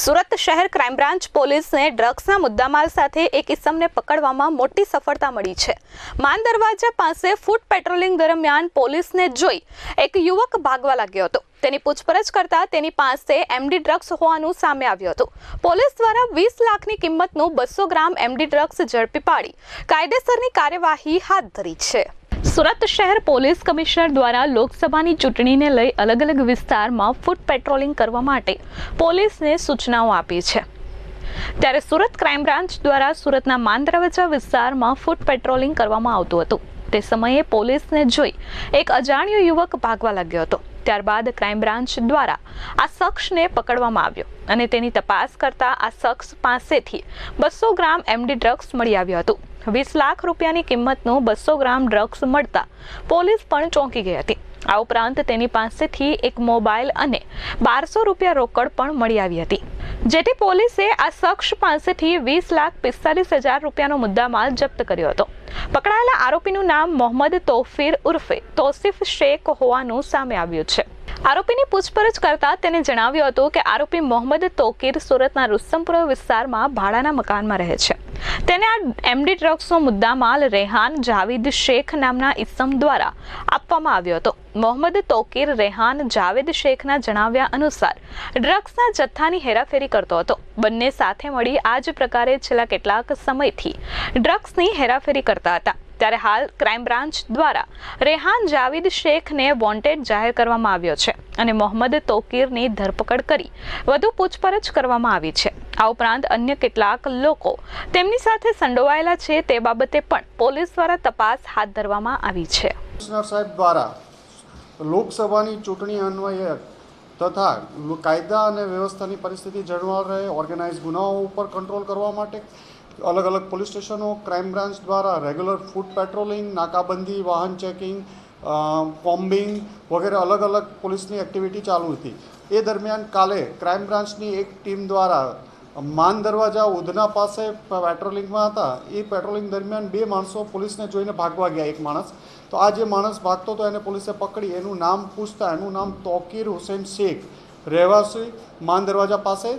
સુરત શહેર crime branch પોલીસને ડ્રગ્સના મુદ્દામાલ સાથે એક ઇસમને પકડવામાં મોટી સફળતા મળી છે. માન દરવાજા પાસે ફૂટ પેટ્રોલિંગ દરમિયાન પોલીસને જોઈ એક યુવક ભાગવા લાગ્યો હતો. તેની પૂછપરછ કરતા તેની પાસે એમડી ડ્રગ્સ હોવાનું સામે આવ્યું હતું. પોલીસ દ્વારા વીસ લાખની કિંમતનું બસો ગ્રામ એમડી ડ્રગ્સ ઝડપી પાડી. કાયદેસરની કાર્યવાહી હાથ ધરી છે. સુરત શહેર પોલીસ કમિશનર દ્વારા લોકસભાની ચૂંટણીને લઈ અલગ અલગ વિસ્તારમાં ફૂટ પેટ્રોલિંગ કરવા માટે પોલીસને સૂચનાઓ આપી છે. ત્યારે સુરત ક્રાઇમ બ્રાન્ચ દ્વારા સુરતના માંદ્રવજા વિસ્તારમાં ફૂટ પેટ્રોલિંગ કરવામાં આવતું હતું. તે સમયે પોલીસને જોઈ એક અજાણ્યો યુવક ભાગવા લાગ્યો હતો. ત્યારબાદ ક્રાઇમ બ્રાન્ચ દ્વારા આ શખ્સને પકડવામાં આવ્યો અને તેની તપાસ કરતા આ શખ્સ પાસેથી બસો ગ્રામ એમડી ડ્રગ્સ મળી આવ્યું હતું. વીસ લાખ રૂપિયાની કિંમતનું બસો ગ્રામ ડ્રગ્સ મળતા પોલીસ પણ ચોંકી ગઈ હતી. આ ઉપરાંત તેની પાસેથી એક મોબાઈલ અને બારસો રૂપિયા રોકડ પણ મળી આવી હતી. જેથી પોલીસે આ શખ્સ પાસેથી વીસ લાખ પિસ્તાલીસ હજાર રૂપિયાનો મુદ્દામાલ જપ્ત કર્યો હતો. પકડાયેલા આરોપીનું નામ મોહમ્મદ તોફીર ઉર્ફે તોસિફ શેખ હોવાનું સામે આવ્યું છે. આરોપીની પૂછપરછ કરતા તેને જણાવ્યું હતું કે આરોપી મોહમ્મદ તોકીર સુરતના રુસ્તમપુરા વિસ્તારમાં ભાડાના મકાનમાં રહે છે. તેને આ એમડી ડ્રગ્સનો મુદ્દામાલ રેહાન જાવેદ શેખ નામના ઇસમ દ્વારા આપવામાં આવ્યો હતો. મોહમ્મદ તોકીર રેહાન જાવેદ શેખના જણાવ્યા અનુસાર, ડ્રગ્સના જથ્થાની હેરાફેરી કરતો હતો. બંને સાથે મળી આ જ પ્રકારે છેલ્લા કેટલાક સમયથી ડ્રગ્સની હેરાફેરી કરતા હતા. ત્યારે હાલ ક્રાઇમ બ્રાન્ચ દ્વારા રેહાન જાવેદ શેખને વોન્ટેડ જાહેર કરવામાં આવ્યો છે અને મોહમ્મદ તોકીરની ધરપકડ કરી વધુ પૂછપરછ કરવામાં આવી છે. આ ઉપરાંત અન્ય કેટલાક લોકો તેમની સાથે સંડોવાયેલા છે તે બાબતે પણ પોલીસ દ્વારા તપાસ હાથ ધરવામાં આવી છે. કમિશનર સાહેબ દ્વારા લોકસભાની ચૂંટણી અન્વયે તથા કાયદા અને વ્યવસ્થાની પરિસ્થિતિ જળવાઈ રહે ઓર્ગેનાઇઝ ગુનાઓ ઉપર કંટ્રોલ કરવા માટે અલગ અલગ પોલીસ સ્ટેશનો, ક્રાઇમ બ્રાન્ચ દ્વારા રેગ્યુલર ફૂડ પેટ્રોલિંગ, નાકાબંધી, વાહન ચેકિંગ કોમ્બિંગ વગેરે અલગ અલગ પોલીસની એક્ટિવિટી ચાલુ હતી. એ દરમિયાન કાલે ક્રાઇમ બ્રાન્ચની એક ટીમ દ્વારા માન દરવાજા ઉધના પાસે પેટ્રોલિંગમાં હતા. એ પેટ્રોલિંગ દરમિયાન બે માણસો પોલીસને જોઈને ભાગવા ગયા, એક માણસ. તો આ જે માણસ ભાગતો હતો એને પોલીસે પકડી. એનું નામ પૂછતા એનું નામ તોકીર હુસૈન શેખ. રહેવાસી માન દરવાજા પાસે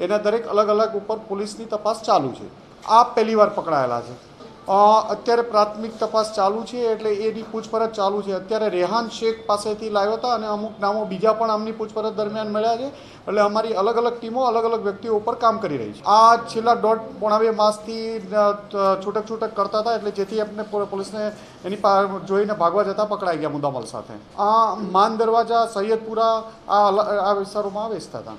એના દરેક અલગ અલગ ઉપર પોલીસની તપાસ ચાલુ છે. આ પહેલી વાર પકડાયેલા છે. અત્યારે પ્રાથમિક તપાસ ચાલુ છે એટલે એની પૂછપરછ ચાલુ છે. અત્યારે રેહાન શેખ પાસેથી લાવ્યો હતા અને અમુક નામો બીજા પણ આમની પૂછપરછ દરમિયાન મળ્યા છે. એટલે અમારી અલગ અલગ ટીમો અલગ અલગ વ્યક્તિઓ ઉપર કામ કરી રહી છે. આ છેલ્લા દોઢ પોણા બે માસથી છૂટક છૂટક કરતા હતા એટલે જેથી આપણે પોલીસને એની પા, જોઈને ભાગવા જતાં પકડાઈ ગયા મુદ્દામલ સાથે. આ માન દરવાજા સૈયદપુરા, આ આ વિસ્તારોમાં વેચતા હતા.